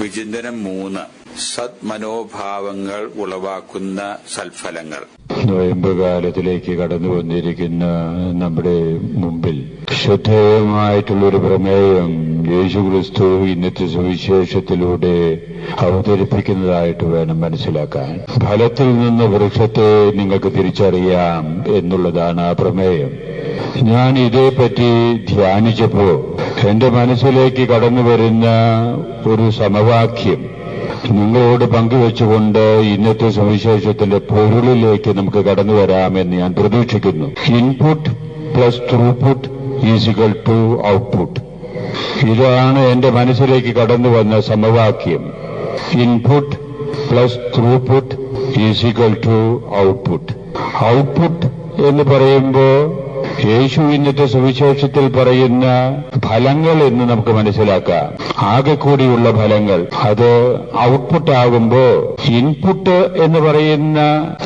വിചിന്തനം മൂന്ന്. സത് മനോഭാവങ്ങൾ ഉളവാക്കുന്ന സൽഫലങ്ങൾ. നോയമ്പ് കാലത്തിലേക്ക് കടന്നു വന്നിരിക്കുന്ന നമ്മുടെ മുമ്പിൽ ശ്രദ്ധേയമായിട്ടുള്ളൊരു പ്രമേയം യേശു ക്രിസ്തു ഇന്നത്തെ സുവിശേഷത്തിലൂടെ അവതരിപ്പിക്കുന്നതായിട്ട് വേണം മനസ്സിലാക്കാൻ. ഫലത്തിൽ നിന്ന് വൃക്ഷത്തെ നിങ്ങൾക്ക് തിരിച്ചറിയാം എന്നുള്ളതാണ് ആ പ്രമേയം. ഞാൻ ഇതേപ്പറ്റി ധ്യാനിച്ചപ്പോ എന്റെ മനസ്സിലേക്ക് കടന്നു വരുന്ന ഒരു സമവാക്യം നിങ്ങളോട് പങ്കുവെച്ചുകൊണ്ട് ഇന്നത്തെ സുവിശേഷത്തിന്റെ പൊരുളിലേക്ക് നമുക്ക് കടന്നു വരാമെന്ന് ഞാൻ പ്രതീക്ഷിക്കുന്നു. Input plus throughput is equal to output ഇതാണ് എന്റെ മനസ്സിലേക്ക് കടന്നു വന്ന സമവാക്യം. Input plus throughput is equal to output output എന്ന് പറയുമ്പോൾ യേശു ഇന്നത്തെ സുവിശേഷത്തിൽ പറയുന്ന ഫലങ്ങൾ എന്ന് നമുക്ക് മനസ്സിലാക്കാം. ആകെ കൂടിയുള്ള ഫലങ്ങൾ. അത് ഔട്ട്പുട്ട് ആകുമ്പോ ഇൻപുട്ട് എന്ന് പറയുന്ന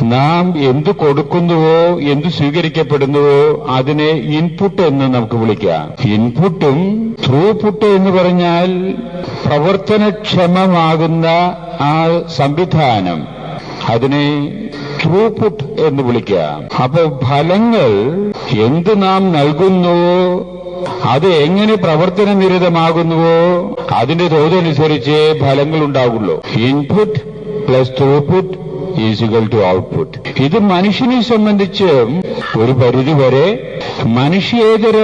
നാം എന്ത് കൊടുക്കുന്നുവോ എന്ത് സ്വീകരിക്കപ്പെടുന്നുവോ അതിനെ ഇൻപുട്ട് എന്ന് നമുക്ക് വിളിക്കാം. ഇൻപുട്ടും ത്രൂപുട്ട് എന്ന് പറഞ്ഞാൽ പ്രവർത്തനക്ഷമമാകുന്ന ആ സംവിധാനം. അതിനെ ത്രൂപുട്ട് എന്ന് വിളിക്കാം. അപ്പൊ ഫലങ്ങൾ എന്ത് നാം നൽകുന്നുവോ അത് എങ്ങനെ പ്രവർത്തന നിരതമാകുന്നുവോ? അതിന്റെ തോതനുസരിച്ച് ഫലങ്ങൾ ഉണ്ടാകുള്ളൂ input plus throughput is equal to output ഇത് മനുഷ്യനെ സംബന്ധിച്ച് ഒരു പരിധിവരെ മനുഷ്യേതര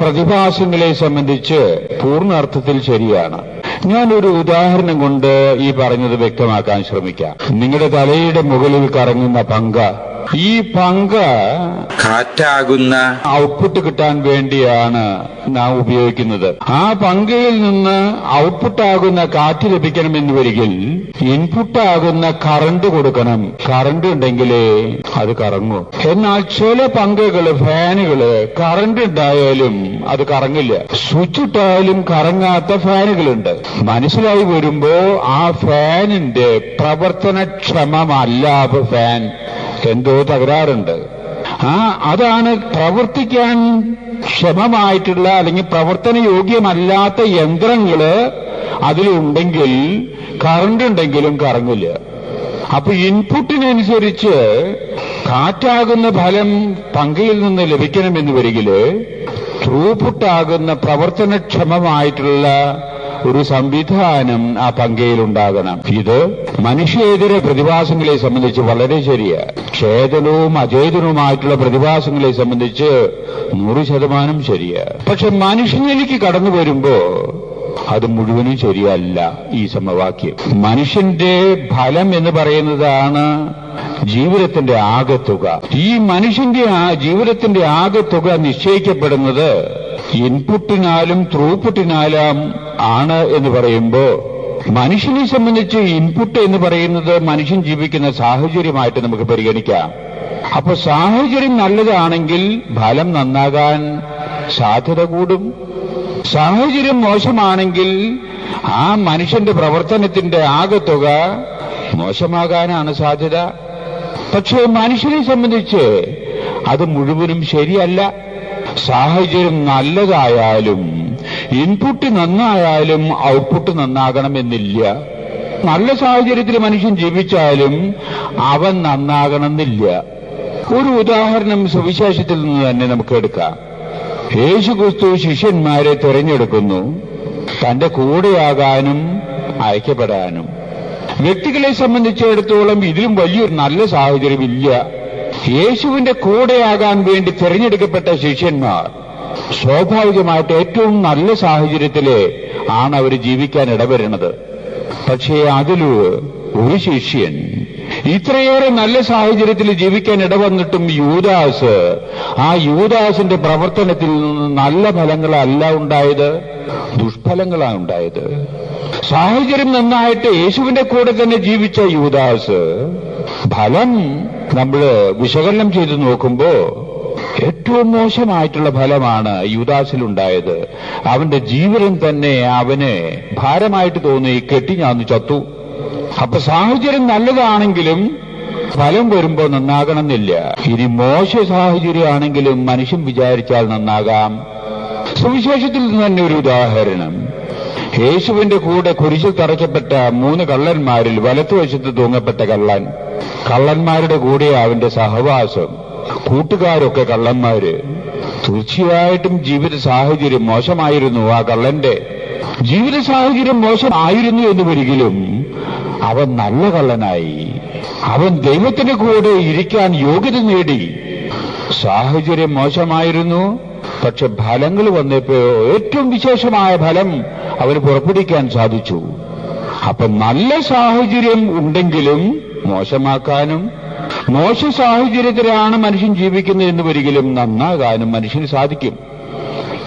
പ്രതിഭാസങ്ങളെ സംബന്ധിച്ച് പൂർണ അർത്ഥത്തിൽ ശരിയാണ്. ഞാനൊരു ഉദാഹരണം കൊണ്ട് ഈ പറഞ്ഞത് വ്യക്തമാക്കാൻ ശ്രമിക്കാം. നിങ്ങളുടെ തലയുടെ മുകളിൽ കറങ്ങുന്ന പങ്ക. ഈ പങ്ക കാറ്റാകുന്ന ഔട്ട്പുട്ട് കിട്ടാൻ വേണ്ടിയാണ് നാം ഉപയോഗിക്കുന്നത്. ആ പങ്കയിൽ നിന്ന് ഔട്ട്പുട്ടാകുന്ന കാറ്റ് ലഭിക്കണമെന്ന് വരികിൽ ഇൻപുട്ടാകുന്ന കറണ്ട് കൊടുക്കണം. കറണ്ട് ഉണ്ടെങ്കിലേ അത് കറങ്ങൂ. എന്നാൽ ചില പങ്കകൾ ഫാനുകൾ കറണ്ട് ഉണ്ടായാലും അത് കറങ്ങില്ല. സ്വിച്ച് ഇട്ടായാലും കറങ്ങാത്ത ഫാനുകളുണ്ട് മനസ്സിലായി വരുമ്പോ ആ ഫാനിന്റെ പ്രവർത്തനക്ഷമമല്ല ഫാൻ. എന്തോ തകരാറുണ്ട്. ആ അതാണ് പ്രവർത്തിക്കാൻ ക്ഷമമായിട്ടുള്ള അല്ലെങ്കിൽ പ്രവർത്തന യോഗ്യമല്ലാത്ത യന്ത്രങ്ങൾ അതിലുണ്ടെങ്കിൽ കറണ്ട് ഉണ്ടെങ്കിലും കറങ്ങില്ല. അപ്പൊ ഇൻപുട്ടിനനുസരിച്ച് കാറ്റാകുന്ന ഫലം പങ്കയിൽ നിന്ന് ലഭിക്കണമെന്ന് വരികിൽ ത്രൂപുട്ടാകുന്ന പ്രവർത്തനക്ഷമമായിട്ടുള്ള ഒരു സംവിധാനം ആ പങ്കയിൽ ഉണ്ടാകണം ഇത് മനുഷ്യേതര പ്രതിഭാസങ്ങളെ സംബന്ധിച്ച് വളരെ ശരിയാണ് ചേതനവും അചേതനവുമായിട്ടുള്ള പ്രതിഭാസങ്ങളെ സംബന്ധിച്ച് നൂറ് ശതമാനം ശരിയാണ് പക്ഷെ മനുഷ്യനിലേക്ക് കടന്നു വരുമ്പോ അത് മുഴുവനും ശരിയല്ല ഈ സമവാക്യം. മനുഷ്യന്റെ ഫലം എന്ന് പറയുന്നതാണ് ജീവിതത്തിന്റെ ആകെത്തുക ഈ മനുഷ്യന്റെ ആ ജീവിതത്തിന്റെ ആകെത്തുക നിശ്ചയിക്കപ്പെടുന്നത് ഇൻപുട്ടിനാലും ത്രൂപുട്ടിനാലും ആണ് എന്ന് പറയുമ്പോ മനുഷ്യനെ സംബന്ധിച്ച് ഇൻപുട്ട് എന്ന് പറയുന്നത് മനുഷ്യൻ ജീവിക്കുന്ന സാഹചര്യമായിട്ട് നമുക്ക് പരിഗണിക്കാം. അപ്പൊ സാഹചര്യം നല്ലതാണെങ്കിൽ ഫലം നന്നാകാൻ സാധ്യത കൂടും. സാഹചര്യം മോശമാണെങ്കിൽ ആ മനുഷ്യന്റെ പ്രവർത്തനത്തിന്റെ ആകെത്തുക മോശമാകാനാണ് സാധ്യത. പക്ഷേ മനുഷ്യനെ സംബന്ധിച്ച് അത് മുഴുവനും ശരിയല്ല. സാഹചര്യം നല്ലതായാലും ഇൻപുട്ട് നന്നായാലും ഔട്ട്പുട്ട് നന്നാകണമെന്നില്ല. നല്ല സാഹചര്യത്തിൽ മനുഷ്യൻ ജീവിച്ചാലും അവൻ നന്നാകണമെന്നില്ല. ഒരു ഉദാഹരണം സുവിശേഷത്തിൽ നിന്ന് തന്നെ നമുക്ക് എടുക്കാം. യേശു ക്രിസ്തു ശിഷ്യന്മാരെ തിരഞ്ഞെടുക്കുന്നു. തന്റെ കൂടെയാകാനും അയക്കപ്പെടാനും. വ്യക്തികളെ സംബന്ധിച്ചിടത്തോളം ഇതിലും വലിയൊരു നല്ല സാഹചര്യമില്ല. യേശുവിന്റെ കൂടെയാകാൻ വേണ്ടി തിരഞ്ഞെടുക്കപ്പെട്ട ശിഷ്യന്മാർ സ്വാഭാവികമായിട്ട് ഏറ്റവും നല്ല സാഹചര്യത്തിൽ ആണ് അവർ ജീവിക്കാൻ ഇടവരുന്നത്. പക്ഷേ അതിലൂടെ ഒരു ശിഷ്യൻ ഇത്രയേറെ നല്ല സാഹചര്യത്തിൽ ജീവിക്കാൻ ഇടവന്നിട്ടും യൂദാസ്. ആ യൂദാസിന്റെ പ്രവർത്തനത്തിൽ നിന്ന് നല്ല ഫലങ്ങളല്ല ഉണ്ടായത്? ദുഷ്ഫലങ്ങളാണ് ഉണ്ടായത്. സാഹചര്യം നന്നായിട്ട് യേശുവിന്റെ കൂടെ തന്നെ ജീവിച്ച യൂദാസ്. ഫലം നമ്മൾ വിശകലനം ചെയ്ത് നോക്കുമ്പോ ഏറ്റവും മോശമായിട്ടുള്ള ഫലമാണ് യുദാസിലുണ്ടായത് അവന്റെ ജീവനം തന്നെ അവന് ഭാരമായിട്ട് തോന്നി കെട്ടി ഞാൻ ചത്തു. അപ്പൊ സാഹചര്യം നല്ലതാണെങ്കിലും ഫലം വരുമ്പോ നന്നാകണമെന്നില്ല. ഇനി മോശ സാഹചര്യമാണെങ്കിലും മനുഷ്യൻ വിചാരിച്ചാൽ നന്നാകാം. സുവിശേഷത്തിൽ നിന്ന് തന്നെ ഒരു ഉദാഹരണം. യേശുവിന്റെ കൂടെ കുരിശിൽ തറയ്ക്കപ്പെട്ട മൂന്ന് കള്ളന്മാരിൽ വലത്തുവശത്ത് തൂങ്ങപ്പെട്ട കള്ളൻ. കള്ളന്മാരുടെ കൂടെ അവന്റെ സഹവാസം. കൂട്ടുകാരൊക്കെ കള്ളന്മാര്. തീർച്ചയായിട്ടും ജീവിത സാഹചര്യം മോശമായിരുന്നു ആ കള്ളന്റെ. ജീവിത സാഹചര്യം മോശമായിരുന്നു എന്ന് വരികിലും അവൻ നല്ല കള്ളനായി. അവൻ ദൈവത്തിന് കൂടെ ഇരിക്കാൻ യോഗ്യത നേടി. സാഹചര്യം മോശമായിരുന്നു. പക്ഷെ ഫലങ്ങൾ വന്നപ്പോ ഏറ്റവും വിശേഷമായ ഫലം അവന് പുറപ്പെടുവിക്കാൻ സാധിച്ചു. അപ്പൊ നല്ല സാഹചര്യം ഉണ്ടെങ്കിലും മോശമാക്കാനും മോശ സാഹചര്യത്തിലാണ് മനുഷ്യൻ ജീവിക്കുന്നത് എന്ന് ഒരിക്കലും നന്നാകാനും മനുഷ്യന് സാധിക്കും.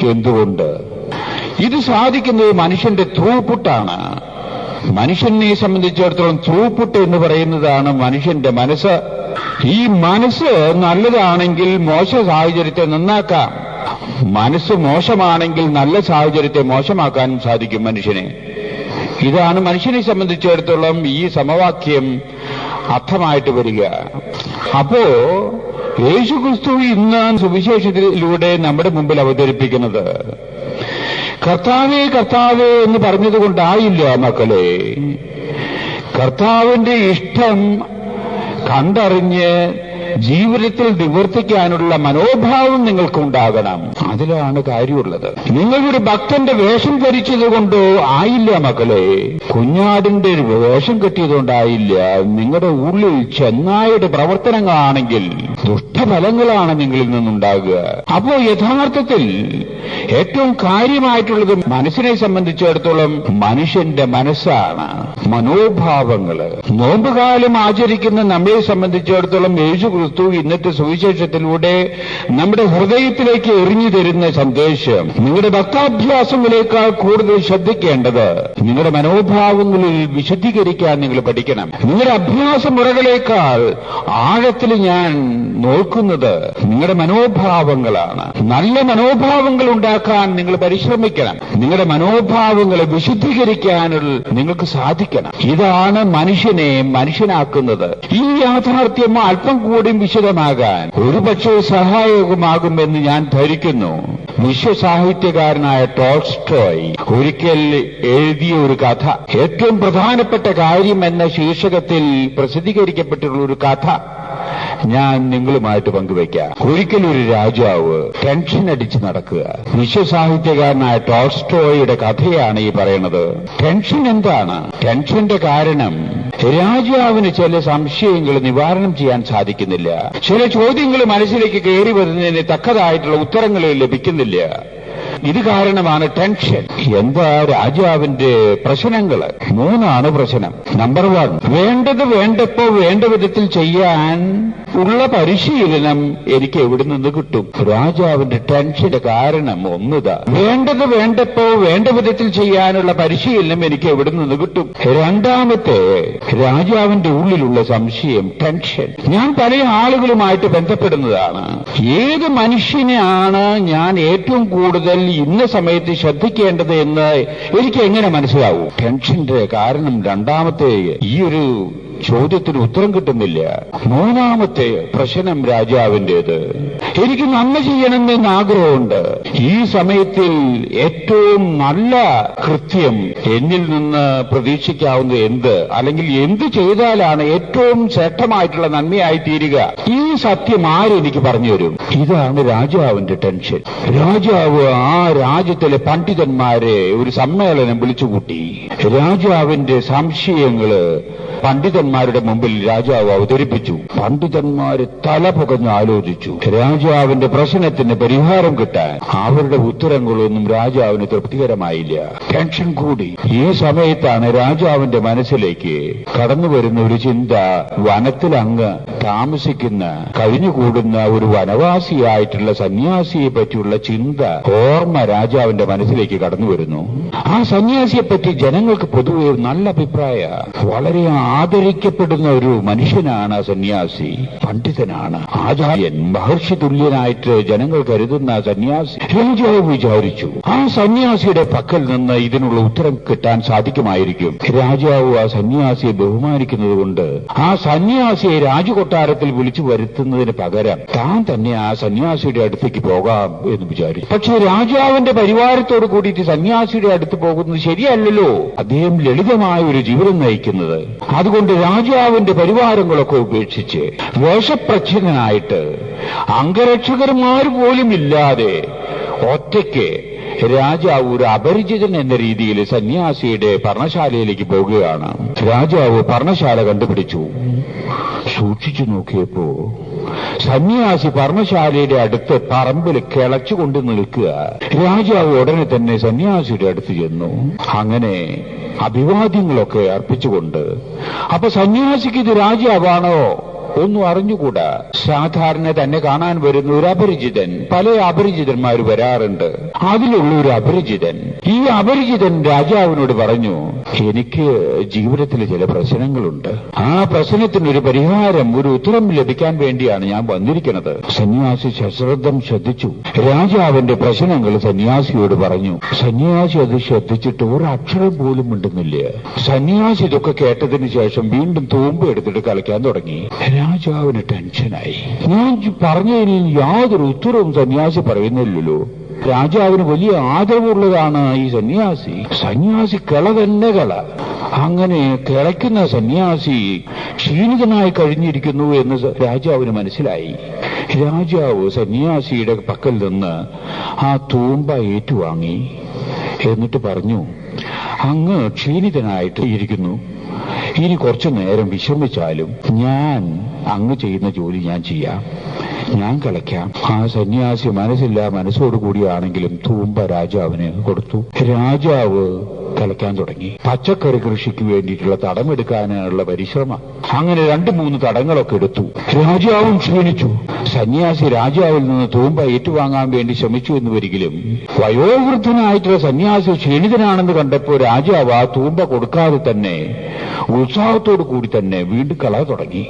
എന്തുകൊണ്ട്? ഇത് സാധിക്കുന്നത് മനുഷ്യന്റെ ത്രൂപുട്ടാണ് മനുഷ്യനെ സംബന്ധിച്ചിടത്തോളം ത്രൂപുട്ട് എന്ന് പറയുന്നതാണ് മനുഷ്യന്റെ മനസ്സ്. ഈ മനസ്സ് നല്ലതാണെങ്കിൽ മോശ സാഹചര്യത്തെ നന്നാക്കാം. മനസ്സ് മോശമാണെങ്കിൽ നല്ല സാഹചര്യത്തെ മോശമാക്കാനും സാധിക്കും മനുഷ്യനെ. ഇതാണ് മനുഷ്യനെ സംബന്ധിച്ചിടത്തോളം ഈ സമവാക്യം അർത്ഥമായിട്ട് വരിക. അപ്പോ യേശുക്രിസ്തു ഇന്ന് സുവിശേഷത്തിലൂടെ നമ്മുടെ മുമ്പിൽ അവതരിപ്പിക്കുന്നത് കർത്താവേ കർത്താവേ എന്ന് പറഞ്ഞതുകൊണ്ടായില്ല മക്കളെ. കർത്താവിന്റെ ഇഷ്ടം കണ്ടറിഞ്ഞ് ജീവിതത്തിൽ നിവർത്തിക്കാനുള്ള മനോഭാവം നിങ്ങൾക്ക് നിങ്ങൾക്കുണ്ടാകണം. അതിലാണ് കാര്യമുള്ളത്. നിങ്ങളൊരു ഭക്തന്റെ വേഷം ധരിച്ചതുകൊണ്ടോ ആയില്ല മക്കളെ കുഞ്ഞാടിന്റെ വേഷം കെട്ടിയതുകൊണ്ടായില്ല. നിങ്ങളുടെ ഉള്ളിൽ ചെന്നായുടെ പ്രവർത്തനങ്ങളാണെങ്കിൽ ദുഷ്ടഫലങ്ങളാണ് നിങ്ങളിൽ നിന്നുണ്ടാകുക. അപ്പോ യഥാർത്ഥത്തിൽ ഏറ്റവും കാര്യമായിട്ടുള്ളത് മനസ്സിനെ സംബന്ധിച്ചിടത്തോളം മനുഷ്യന്റെ മനസ്സാണ്. മനോഭാവങ്ങൾ. നോമ്പുകാലം ആചരിക്കുന്ന നമ്മെ സംബന്ധിച്ചിടത്തോളം യേശു ക്രിസ്തു ഇന്നത്തെ സുവിശേഷത്തിലൂടെ നമ്മുടെ ഹൃദയത്തിലേക്ക് എറിഞ്ഞു തരുന്ന സന്ദേശം. നിങ്ങളുടെ ഭക്താഭ്യാസങ്ങളേക്കാൾ കൂടുതൽ ശ്രദ്ധിക്കേണ്ടത് നിങ്ങളുടെ മനോഭാവങ്ങളിൽ വിശദീകരിക്കാൻ നിങ്ങൾ പഠിക്കണം. നിങ്ങളുടെ അഭ്യാസ മുറകളേക്കാൾ ആഴത്തിൽ ഞാൻ നോക്കുന്നത് നിങ്ങളുടെ മനോഭാവങ്ങളാണ്. നല്ല മനോഭാവങ്ങൾ ഉണ്ടാക്കാൻ നിങ്ങൾ പരിശ്രമിക്കണം. നിങ്ങളുടെ മനോഭാവങ്ങളെ വിശുദ്ധീകരിക്കാനുള്ള നിങ്ങൾക്ക് സാധിക്കണം. ഇതാണ് മനുഷ്യനെ മനുഷ്യനാക്കുന്നത്. ഈ യാഥാർത്ഥ്യം അല്പം കൂടി വിശദമാകാൻ. ഒരുപക്ഷെ സഹായകമാകുമെന്ന് ഞാൻ ധരിക്കുന്നു. വിശ്വസാഹിത്യകാരനായ ടോൾസ്റ്റോയ് ഒരിക്കൽ എഴുതിയ ഒരു കഥ. ഏറ്റവും പ്രധാനപ്പെട്ട കാര്യം എന്ന ശീർഷകത്തിൽ പ്രസിദ്ധീകരിക്കപ്പെട്ടിട്ടുള്ള ഒരു കഥ. ഞാൻ നിങ്ങളുമായിട്ട് പങ്കുവയ്ക്കാം. ഒരിക്കലും ഒരു രാജാവ് ടെൻഷൻ അടിച്ച് നടക്കുക. വിശ്വസാഹിത്യകാരനായ ടോൾസ്റ്റോയുടെ കഥയാണ് ഈ പറയുന്നത് ടെൻഷൻ എന്താണ്? ടെൻഷന്റെ കാരണം രാജാവിന് ചില സംശയങ്ങൾ നിവാരണം ചെയ്യാൻ സാധിക്കുന്നില്ല. ചില ചോദ്യങ്ങൾ മനസ്സിലേക്ക് കയറി വരുന്നതിന് തക്കതായിട്ടുള്ള ഉത്തരങ്ങൾ ലഭിക്കുന്നില്ല. ഇത് കാരണമാണ് ടെൻഷൻ എന്താ രാജാവിന്റെ പ്രശ്നങ്ങൾ? മൂന്നാണ് പ്രശ്നം. നമ്പർ വൺ വേണ്ടത് വേണ്ടപ്പോ വേണ്ട വിധത്തിൽ ചെയ്യാൻ ഉള്ള പരിശീലനം എനിക്ക് എവിടെ നിന്ന് കിട്ടും? രാജാവിന്റെ ടെൻഷന്റെ കാരണം ഒന്നുതാ. വേണ്ടത് വേണ്ടപ്പോ വേണ്ട വിധത്തിൽ ചെയ്യാനുള്ള പരിശീലനം എനിക്ക് എവിടെ നിന്ന് കിട്ടും? രണ്ടാമത്തെ രാജാവിന്റെ ഉള്ളിലുള്ള സംശയം ടെൻഷൻ ഞാൻ പല ആളുകളുമായിട്ട് ബന്ധപ്പെടുന്നതാണ്. ഏത് മനുഷ്യനെയാണ് ഞാൻ ഏറ്റവും കൂടുതൽ ഇന്ന സമയത്ത് ശ്രദ്ധിക്കേണ്ടത് എന്ന് എനിക്ക് എങ്ങനെ മനസ്സിലാവും? ടെൻഷന്റെ കാരണം രണ്ടാമത്തെ ഈ ഒരു ചോദ്യത്തിന് ഉത്തരം കിട്ടുന്നില്ല. മൂന്നാമത്തെ പ്രശ്നം രാജാവിന്റേത് എനിക്ക് നന്മ ചെയ്യണമെന്ന് ആഗ്രഹമുണ്ട്. ഈ സമയത്തിൽ ഏറ്റവും നല്ല കൃത്യം എന്നിൽ നിന്ന് പ്രതീക്ഷിക്കാവുന്ന എന്ത്? അല്ലെങ്കിൽ എന്ത് ചെയ്താലാണ് ഏറ്റവും ശ്രേഷ്ഠമായിട്ടുള്ള നന്മയായി തീരുക? ഈ സത്യം ആരെനിക്ക് പറഞ്ഞു തരും? ഇതാണ് രാജാവിന്റെ ടെൻഷൻ. രാജാവ് ആ രാജ്യത്തിലെ പണ്ഡിതന്മാരെ ഒരു സമ്മേളനം വിളിച്ചുകൂട്ടി. രാജാവിന്റെ സംശയങ്ങൾ പണ്ഡിതന്മാരുടെ മുമ്പിൽ രാജാവ് അവതരിപ്പിച്ചു പണ്ഡിതന്മാര് തല പുകഞ്ഞ് ആലോചിച്ചു. രാജാവിന്റെ പ്രശ്നത്തിന് പരിഹാരം കിട്ടാൻ അവരുടെ ഉത്തരങ്ങളൊന്നും രാജാവിന് തൃപ്തികരമായില്ല ടെൻഷൻ കൂടി. ഈ സമയത്താണ് രാജാവിന്റെ മനസ്സിലേക്ക് കടന്നു വരുന്ന ഒരു ചിന്ത വനത്തിൽ അങ്ങ് താമസിക്കുന്ന കഴിഞ്ഞുകൂടുന്ന ഒരു വനവാസിയായിട്ടുള്ള സന്യാസിയെ പറ്റിയുള്ള ചിന്ത ഓർമ്മ രാജാവിന്റെ മനസ്സിലേക്ക് കടന്നു വരുന്നു. ആ സന്യാസിയെ പറ്റി ജനങ്ങൾക്ക് പൊതുവെ നല്ല അഭിപ്രായ വളരെ ആദരിക്കപ്പെടുന്ന ഒരു മനുഷ്യനാണ് സന്യാസി പണ്ഡിതനാണ് ആചാര്യൻ മഹർഷി തുല്യനായിട്ട് ജനങ്ങൾ കരുതുന്ന സന്യാസി. രാജാവ് വിചാരിച്ചു ആ സന്യാസിയുടെ പക്കൽ നിന്ന് ഇതിനുള്ള ഉത്തരം കിട്ടാൻ സാധിക്കുമായിരിക്കും. രാജാവ് ആ സന്യാസിയെ ബഹുമാനിക്കുന്നത് കൊണ്ട് ആ സന്യാസിയെ രാജകൊട്ടാരത്തിൽ വിളിച്ചു വരുത്തുന്നതിന് പകരം താൻ തന്നെ ആ സന്യാസിയുടെ അടുത്തേക്ക് പോകാം എന്ന് വിചാരിച്ചു. പക്ഷേ രാജാവിന്റെ പരിവാരത്തോട് കൂടിയിട്ട് സന്യാസിയുടെ അടുത്ത് പോകുന്നത് ശരിയല്ലല്ലോ. അദ്ദേഹം ലളിതമായ ഒരു ജീവിതം നയിക്കുന്നത്. അതുകൊണ്ട് രാജാവിന്റെ പരിവാരങ്ങളൊക്കെ ഉപേക്ഷിച്ച് വേഷപ്രച്ഛന്നനായിട്ട് അംഗരക്ഷകന്മാർ പോലും ഇല്ലാതെ ഒറ്റയ്ക്ക് രാജാവ് ഒരു അപരിചിതൻ എന്ന രീതിയിൽ സന്യാസിയുടെ പർണശാലയിലേക്ക് പോകുകയാണ്. രാജാവ് പർണശാല കണ്ടുപിടിച്ചു. സൂക്ഷിച്ചു നോക്കിയപ്പോ സന്യാസി പർണശാലയുടെ അടുത്ത് പറമ്പിൽ കിളച്ചുകൊണ്ട് നിൽക്കുക. രാജാവ് ഉടനെ തന്നെ സന്യാസിയുടെ അടുത്ത് ചെന്നു. അങ്ങനെ അഭിവാദ്യങ്ങളൊക്കെ അർപ്പിച്ചുകൊണ്ട് അപ്പൊ സന്യാസിക്ക് ഇത് രാജാവാണോ? ഒന്നും അറിഞ്ഞുകൂടാ. സാധാരണ തന്നെ കാണാൻ വരുന്ന ഒരു അപരിചിതൻ പല അപരിചിതന്മാർ വരാറുണ്ട്. അതിലുള്ള ഒരു അപരിചിതൻ ഈ അപരിചിതൻ രാജാവിനോട് പറഞ്ഞു എനിക്ക് ജീവിതത്തിൽ ചില പ്രശ്നങ്ങളുണ്ട്. ആ പ്രശ്നത്തിനൊരു പരിഹാരം ഒരു ഉത്തരം ലഭിക്കാൻ വേണ്ടിയാണ് ഞാൻ വന്നിരിക്കുന്നത്. സന്യാസി സശ്രദ്ധം ശ്രദ്ധിച്ചു. രാജാവിന്റെ പ്രശ്നങ്ങൾ സന്യാസിയോട് പറഞ്ഞു സന്യാസി അത് ശ്രദ്ധിച്ചിട്ട് ഒരു അക്ഷരം പോലും ഉണ്ടെന്നില്ല സന്യാസി ഇതൊക്കെ കേട്ടതിന് ശേഷം വീണ്ടും തൂമ്പ് എടുത്തിട്ട് കളിക്കാൻ തുടങ്ങി. രാജാവിന് ടെൻഷനായി. ഞാൻ പറഞ്ഞതിന് യാതൊരു ഉത്തരവും സന്യാസി പറയുന്നില്ലല്ലോ. രാജാവിന് വലിയ ആദരവുള്ളതാണ് ഈ സന്യാസി. സന്യാസി കിള തന്നെ കള. അങ്ങനെ കിളയ്ക്കുന്ന സന്യാസി ക്ഷീണിതനായി കഴിഞ്ഞിരിക്കുന്നു എന്ന് രാജാവിന് മനസ്സിലായി. രാജാവ് സന്യാസിയുടെ പക്കൽ നിന്ന് ആ തൂമ്പ ഏറ്റുവാങ്ങി. എന്നിട്ട് പറഞ്ഞു അങ്ങ് ക്ഷീണിതനായിട്ട് ഇരിക്കുന്നു. ഇനി കുറച്ചു നേരം വിശ്രമിച്ചാലും ഞാൻ അങ്ങ് ചെയ്യുന്ന ജോലി ഞാൻ ചെയ്യാം. ഞാൻ കളിക്കാം. ആ സന്യാസി മനസ്സില്ല മനസ്സോടുകൂടിയാണെങ്കിലും തൂമ്പ രാജാവിന് കൊടുത്തു. രാജാവ് കളിക്കാൻ തുടങ്ങി. പച്ചക്കറി കൃഷിക്ക് വേണ്ടിയിട്ടുള്ള തടമെടുക്കാനുള്ള പരിശ്രമം. അങ്ങനെ രണ്ട് മൂന്ന് തടങ്ങളൊക്കെ എടുത്തു. രാജാവും ക്ഷീണിച്ചു. സന്യാസി രാജാവിൽ നിന്ന് തൂമ്പ ഏറ്റുവാങ്ങാൻ വേണ്ടി ശ്രമിച്ചു എന്ന് വരികിലും വയോവൃദ്ധനായിട്ടുള്ള സന്യാസി ക്ഷീണിതനാണെന്ന് കണ്ടപ്പോൾ രാജാവ് ആ തൂമ്പ കൊടുക്കാതെ തന്നെ ഉത്സാഹത്തോടു കൂടി തന്നെ വീണ്ടും കള തുടങ്ങി.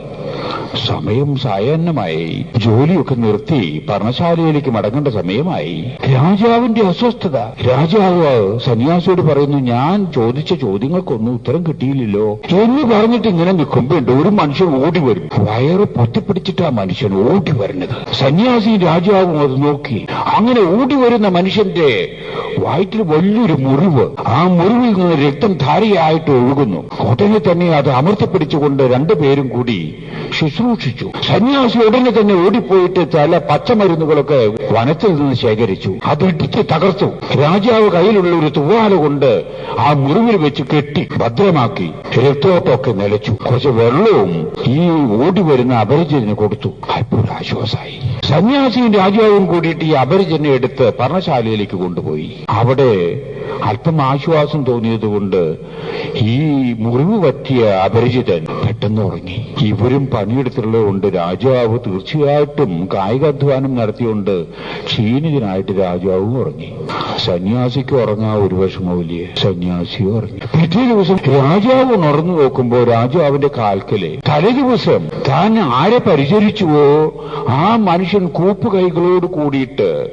സമയം സായാഹ്നമായി. ജോലിയൊക്കെ നിർത്തി പർണശാലയിലേക്ക് മടങ്ങേണ്ട സമയമായി. രാജാവിന്റെ അസ്വസ്ഥത. രാജാവ് സന്യാസിയോട് പറയുന്നു ഞാൻ ചോദിച്ച ചോദ്യങ്ങൾക്കൊന്നും ഉത്തരം കിട്ടിയില്ലല്ലോ. എന്ന് പറഞ്ഞിട്ട് ഇങ്ങനെ നിൽക്കുമ്പോണ്ട് ഒരു മനുഷ്യൻ ഓടി വരും. വയറ് പൊത്തിപ്പിടിച്ചിട്ട് ആ മനുഷ്യൻ ഓടി വരുന്നത്. സന്യാസി രാജാവും അത് നോക്കി. അങ്ങനെ ഓടി വരുന്ന മനുഷ്യന്റെ വയറ്റിൽ വലിയൊരു മുറിവ്. ആ മുറിവിൽ നിന്ന് രക്തം ധാരയായിട്ട് ഒഴുകുന്നു. ഉടനെ തന്നെ അത് അമർത്തിപ്പിടിച്ചുകൊണ്ട് രണ്ടുപേരും കൂടി ശുശ്രൂഷിച്ചു. സന്യാസി ഉടനെ തന്നെ ഓടിപ്പോയിട്ട് ചില പച്ചമരുന്നുകളൊക്കെ വനത്തിൽ നിന്ന് ശേഖരിച്ചു. അത് ഇടിച്ച് തകർത്തു. രാജാവ് കയ്യിലുള്ള ഒരു തുവാല കൊണ്ട് ആ മുറിവിൽ വെച്ച് കെട്ടി ഭദ്രമാക്കി രക്തോട്ടമൊക്കെ നിലച്ചു. കുറച്ച് വെള്ളവും ഈ ഓടി വരുന്ന അപരിചിതന് കൊടുത്തു. അപ്പോൾ ആശ്വാസമായി സന്യാസിയും രാജാവും കൂടിയിട്ട് ഈ അപരിചനെ എടുത്ത് പർണശാലയിലേക്ക് കൊണ്ടുപോയി. അവിടെ അല്പം ആശ്വാസം തോന്നിയതുകൊണ്ട് ഈ മുറിവ് പറ്റിയ അപരിചിതൻ പെട്ടെന്ന് ഉറങ്ങി. ഇവരും പണിയെടുത്തിട്ടുള്ളത് കൊണ്ട് രാജാവ് തീർച്ചയായിട്ടും കായികാധ്വാനം നടത്തിയുകൊണ്ട് ക്ഷീണിതനായിട്ട് രാജാവും ഉറങ്ങി. സന്യാസിക്ക് ഉറങ്ങാ ഒരു വിഷമമില്ലേ സന്യാസി ഉറങ്ങി. പിറ്റേ ദിവസം രാജാവ് ഉണർന്നു നോക്കുമ്പോ രാജാവിന്റെ കാൽക്കൽ തലേ ദിവസം താൻ ആരെ പരിചരിച്ചുവോ? ആ മനുഷ്യൻ കൂപ്പുകൈകളോട് കൂടിയിട്ട്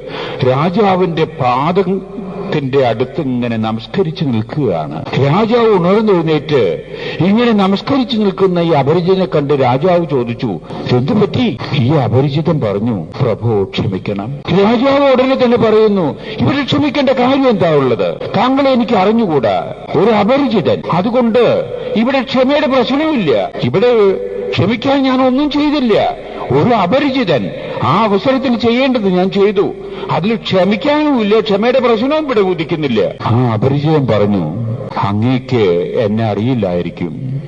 രാജാവിന്റെ പാദം ത്തിന്റെ അടുത്ത് ഇങ്ങനെ നമസ്കരിച്ചു നിൽക്കുകയാണ്. രാജാവ് ഉണർന്നെഴുന്നേറ്റ് ഇങ്ങനെ നമസ്കരിച്ചു നിൽക്കുന്ന ഈ അപരിചിതനെ കണ്ട് രാജാവ് ചോദിച്ചു എന്തു പറ്റി? ഈ അപരിചിതൻ പറഞ്ഞു പ്രഭു ക്ഷമിക്കണം. രാജാവ് ഉടനെ തന്നെ പറയുന്നു ഇവിടെ ക്ഷമിക്കേണ്ട കാര്യം എന്താ ഉള്ളത്? താങ്കളെ എനിക്ക് അറിഞ്ഞുകൂടാ. ഒരു അപരിചിതൻ. അതുകൊണ്ട് ഇവിടെ ക്ഷമയുടെ പ്രശ്നമില്ല ഇവിടെ ക്ഷമിക്കാൻ ഞാൻ ഒന്നും ചെയ്തില്ല. ഒരു അപരിചിതൻ. ആ അവസരത്തിൽ ചെയ്യേണ്ടത് ഞാൻ ചെയ്തു. അതിൽ ക്ഷമിക്കാനുമില്ല ക്ഷമയുടെ പ്രശ്നവും ഇവിടെ ഉദിക്കുന്നില്ല. ആ അപരിചിതൻ പറഞ്ഞു അങ്ങേക്ക് എന്നെ അറിയില്ലായിരിക്കും.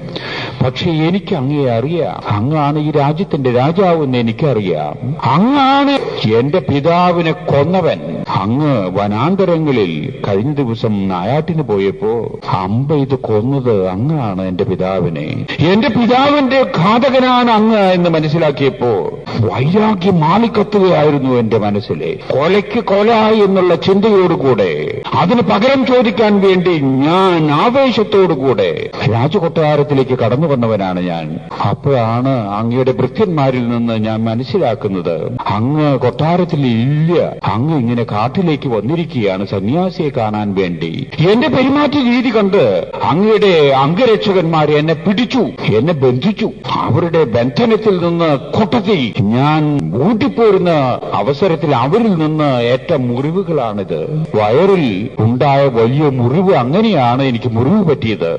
പക്ഷെ എനിക്ക് അങ്ങേ അറിയാം. അങ്ങാണ് ഈ രാജ്യത്തിന്റെ രാജാവ് എന്ന് എനിക്കറിയാം. അങ്ങാണ് എന്റെ പിതാവിനെ കൊന്നവൻ. അങ്ങ് വനാന്തരങ്ങളിൽ കഴിഞ്ഞ ദിവസം നായാട്ടിന് പോയപ്പോ അമ്പ ഇത് കൊന്നത് അങ്ങാണ് എന്റെ പിതാവിനെ. എന്റെ പിതാവിന്റെ ഘാതകനാണ് അങ്ങ് എന്ന് മനസ്സിലാക്കിയപ്പോ വൈരാഗ്യം മാളിക്കത്തുകയായിരുന്നു എന്റെ മനസ്സിലെ. കൊലയ്ക്ക് കൊല എന്നുള്ള ചിന്തയോടുകൂടെ അതിന് പകരം ചോദിക്കാൻ വേണ്ടി ഞാൻ ആവേശത്തോടുകൂടെ രാജകൊട്ടാരത്തിലേക്ക് കടന്നു വന്നവനാണ് ഞാൻ. അപ്പോഴാണ് അങ്ങയുടെ ഭൃത്യന്മാരിൽ നിന്ന് ഞാൻ മനസ്സിലാക്കുന്നത് അങ്ങ് കൊട്ടാരത്തിൽ ഇല്ല. അങ്ങ് ഇങ്ങനെ കാട്ടിലേക്ക് വന്നിരിക്കുകയാണ് സന്യാസിയെ കാണാൻ വേണ്ടി. എന്റെ പെരുമാറ്റ രീതി കണ്ട് അങ്ങയുടെ അംഗരക്ഷകന്മാർ എന്നെ പിടിച്ചു എന്നെ ബന്ധിച്ചു. അവരുടെ ബന്ധനത്തിൽ നിന്ന് കൊട്ടത്തി ഞാൻ ഊട്ടിപ്പോരുന്ന അവസരത്തിൽ അവരിൽ നിന്ന് ഏറ്റ മുറിവുകളാണിത്. വയറിൽ ഉണ്ടായ വലിയ മുറിവ് അങ്ങനെയാണ് എനിക്ക് മുറിവ് പറ്റിയത്.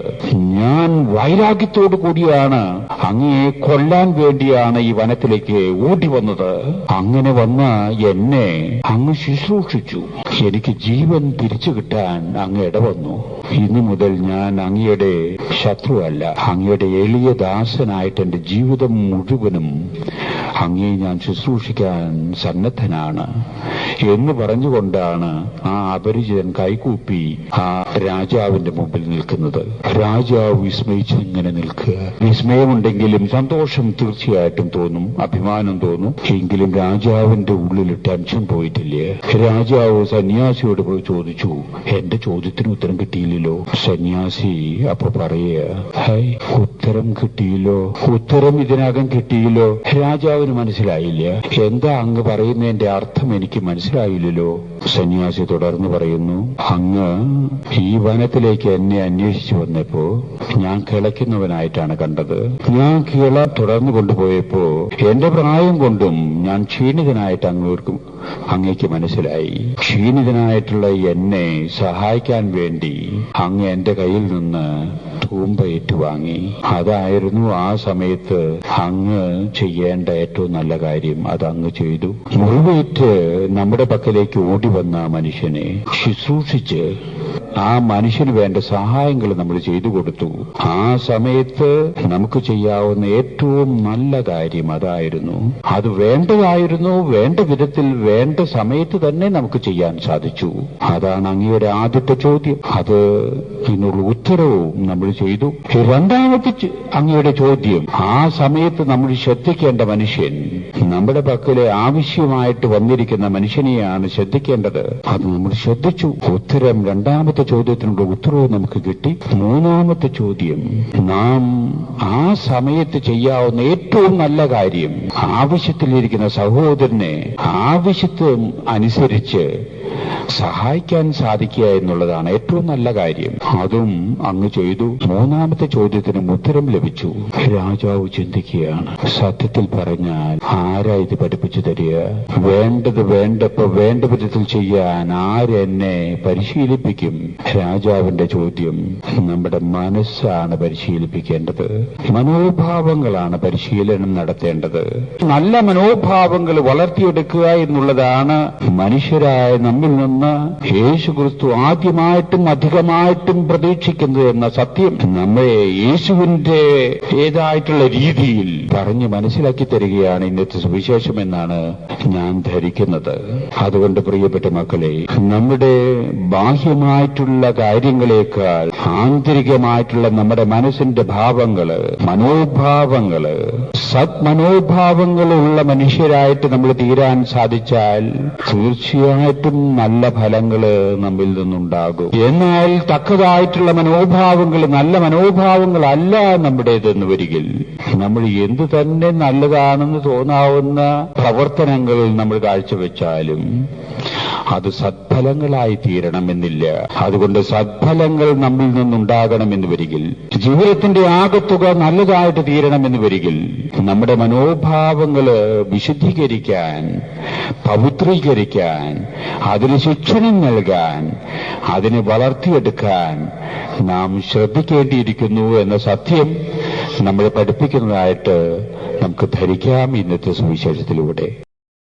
ഞാൻ വൈരാഗ്യത്തോടു കൂടിയാണ് അങ്ങയെ കൊല്ലാൻ വേണ്ടിയാണ് ഈ വനത്തിലേക്ക് ഊട്ടി വന്നത്. അങ്ങനെ വന്ന എന്നെ അങ്ങ് ശുശ്രൂഷിച്ചു എനിക്ക് ജീവൻ തിരിച്ചു കിട്ടാൻ അങ്ങ് ഇടവന്നു. ഇന്നു മുതൽ ഞാൻ അങ്ങയുടെ ശത്രുവല്ല. അങ്ങയുടെ എളിയ ദാസനായിട്ട് എന്റെ ജീവിതം മുഴുവനും അങ്ങേ ഞാൻ ശുശ്രൂഷിക്കാൻ സന്നദ്ധനാണ്. എന്ന് പറഞ്ഞുകൊണ്ടാണ് ആ അപരിചിതൻ കൈകൂപ്പി ആ രാജാവിന്റെ മുമ്പിൽ നിൽക്കുന്നത്. രാജാവ് വിസ്മയിച്ച് ഇങ്ങനെ നിൽക്കുക. വിസ്മയമുണ്ടെങ്കിലും സന്തോഷം തീർച്ചയായിട്ടും തോന്നും അഭിമാനം തോന്നും. എങ്കിലും രാജാവിന്റെ ഉള്ളിൽ ടെൻഷൻ പോയിട്ടില്ലേ? രാജാവ് സന്യാസിയോട് പോയി ചോദിച്ചു എന്റെ ചോദ്യത്തിന് ഉത്തരം കിട്ടിയില്ലല്ലോ? സന്യാസി അപ്പൊ പറയുക ഹൈ ഉത്തരം കിട്ടിയില്ലോ? ഉത്തരം ഇതിനകം കിട്ടിയില്ലോ? രാജാവിന് മനസ്സിലായില്ല. എന്താ അങ്ങ് പറയുന്നതിന്റെ അർത്ഥം എനിക്ക് മനസ്സിലായില്ലല്ലോ. സന്യാസി തുടർന്ന് പറയുന്നു അങ്ങ് ഈ വനത്തിലേക്ക് എന്നെ അന്വേഷിച്ചു വന്നപ്പോ ഞാൻ കിളയ്ക്കുന്നവനായിട്ടാണ് കണ്ടത്. ഞാൻ കിള തുടർന്നു കൊണ്ടുപോയപ്പോ എന്റെ പ്രായം കൊണ്ടും ഞാൻ ക്ഷീണിതനായിട്ട് അങ്ങോട്ട് അങ്ങേക്ക് മനസ്സിലായി. ക്ഷീണിതനായിട്ടുള്ള എന്നെ സഹായിക്കാൻ വേണ്ടി അങ്ങ് എന്റെ കയ്യിൽ നിന്ന് തൂമ്പ ഏറ്റുവാങ്ങി അതായിരുന്നു ആ സമയത്ത് അങ്ങ് ചെയ്യേണ്ട ഏറ്റവും നല്ല കാര്യം. അത് അങ്ങ് ചെയ്തു. മുറിവേറ്റ് നമ്മുടെ പക്കലേക്ക് ഓടി വന്ന മനുഷ്യനെ ശുശ്രൂഷിച്ച് ആ മനുഷ്യന് വേണ്ട സഹായങ്ങൾ നമ്മൾ ചെയ്തു കൊടുത്തു. ആ സമയത്ത് നമുക്ക് ചെയ്യാവുന്ന ഏറ്റവും നല്ല കാര്യം അതായിരുന്നു. അത് വേണ്ടതായിരുന്നു. വേണ്ട വിധത്തിൽ വേണ്ട സമയത്ത് തന്നെ നമുക്ക് ചെയ്യാൻ സാധിച്ചു. അതാണ് അങ്ങയുടെ ആദ്യത്തെ ചോദ്യം. അത് ഇതിനുള്ള ഉത്തരവും നമ്മൾ ചെയ്തു. രണ്ടാമത്തെ അങ്ങയുടെ ചോദ്യം ആ സമയത്ത് നമ്മൾ ശ്രദ്ധിക്കേണ്ട മനുഷ്യൻ നമ്മുടെ പക്കലെ ആവശ്യമായിട്ട് വന്നിരിക്കുന്ന മനുഷ്യനെയാണ് ശ്രദ്ധിക്കേണ്ടത്. അത് നമ്മൾ ശ്രദ്ധിച്ചു. ഉത്തരം രണ്ടാമത്തെ ചോദ്യത്തിനുള്ള ഉത്തരവും നമുക്ക് കിട്ടി. മൂന്നാമത്തെ ചോദ്യം നാം ആ സമയത്ത് ചെയ്യാവുന്ന ഏറ്റവും നല്ല കാര്യം ആവശ്യത്തിലിരിക്കുന്ന സഹോദരനെ ആവശ്യത്തെ അനുസരിച്ച് സഹായിക്കാൻ സാധിക്കുക എന്നുള്ളതാണ് ഏറ്റവും നല്ല കാര്യം. അതും അങ്ങ് ചെയ്തു. മൂന്നാമത്തെ ചോദ്യത്തിനും ഉത്തരം ലഭിച്ചു. രാജാവ് ചിന്തിക്കുകയാണ്. സത്യത്തിൽ പറഞ്ഞാൽ ആരാ ഇത് പഠിപ്പിച്ചു തരിക. വേണ്ടത് വേണ്ടപ്പോ വേണ്ട വിധത്തിൽ ചെയ്യാൻ ആരെന്നെ പരിശീലിപ്പിക്കും? രാജാവിന്റെ ചോദ്യം. നമ്മുടെ മനസ്സാണ് പരിശീലിപ്പിക്കേണ്ടത്. മനോഭാവങ്ങളാണ് പരിശീലനം നടത്തേണ്ടത്. നല്ല മനോഭാവങ്ങൾ വളർത്തിയെടുക്കുക എന്നുള്ളതാണ് മനുഷ്യരായ നമ്മിൽ നിന്ന് യേശു ക്രിസ്തു ആദ്യമായിട്ടും അധികമായിട്ടും പ്രതീക്ഷിക്കുന്നത് എന്ന സത്യം. നമ്മെ യേശുവിന്റെ ഏതായിട്ടുള്ള രീതിയിൽ പറഞ്ഞ് മനസ്സിലാക്കി തരികയാണ് ഇന്നത്തെ സുവിശേഷം എന്നാണ് ഞാൻ ധരിക്കുന്നത്. അതുകൊണ്ട് പ്രിയപ്പെട്ട മക്കളെ നമ്മുടെ ബാഹ്യമായിട്ടുള്ള കാര്യങ്ങളെക്കാൾ ആന്തരികമായിട്ടുള്ള നമ്മുടെ മനസ്സിന്റെ ഭാവങ്ങൾ മനോഭാവങ്ങൾ സത്മനോഭാവങ്ങളുള്ള മനുഷ്യരായിട്ട് നമ്മൾ തീരാൻ സാധിച്ചാൽ തീർച്ചയായിട്ടും നല്ല ഫലങ്ങൾ നമ്മിൽ നിന്നുണ്ടാകും. എന്നാൽ തക്കതായിട്ടുള്ള മനോഭാവങ്ങൾ നല്ല മനോഭാവങ്ങളല്ല നമ്മുടേതെന്ന് വരികിൽ. നമ്മൾ എന്തു തന്നെ നല്ലതാണെന്ന് തോന്നാവുന്ന പ്രവർത്തനങ്ങൾ നമ്മൾ കാഴ്ചവെച്ചാലും അത് സത്ഫലങ്ങളായി തീരണമെന്നില്ല. അതുകൊണ്ട് സദ്ഫലങ്ങൾ നമ്മിൽ നിന്നുണ്ടാകണമെന്ന് വരികിൽ ജീവിതത്തിന്റെ ആകത്തുക നല്ലതായിട്ട് തീരണമെന്ന് വരികിൽ നമ്മുടെ മനോഭാവങ്ങൾ വിശുദ്ധീകരിക്കാൻ പവിത്രീകരിക്കാൻ അതിന് ശിക്ഷണം നൽകാൻ അതിനെ വളർത്തിയെടുക്കാൻ നാം ശ്രദ്ധിക്കേണ്ടിയിരിക്കുന്നു എന്ന സത്യം നമ്മൾ പഠിപ്പിക്കുന്നതായിട്ട് നമുക്ക് ധരിക്കാം ഇന്നത്തെ സുവിശേഷത്തിലൂടെ.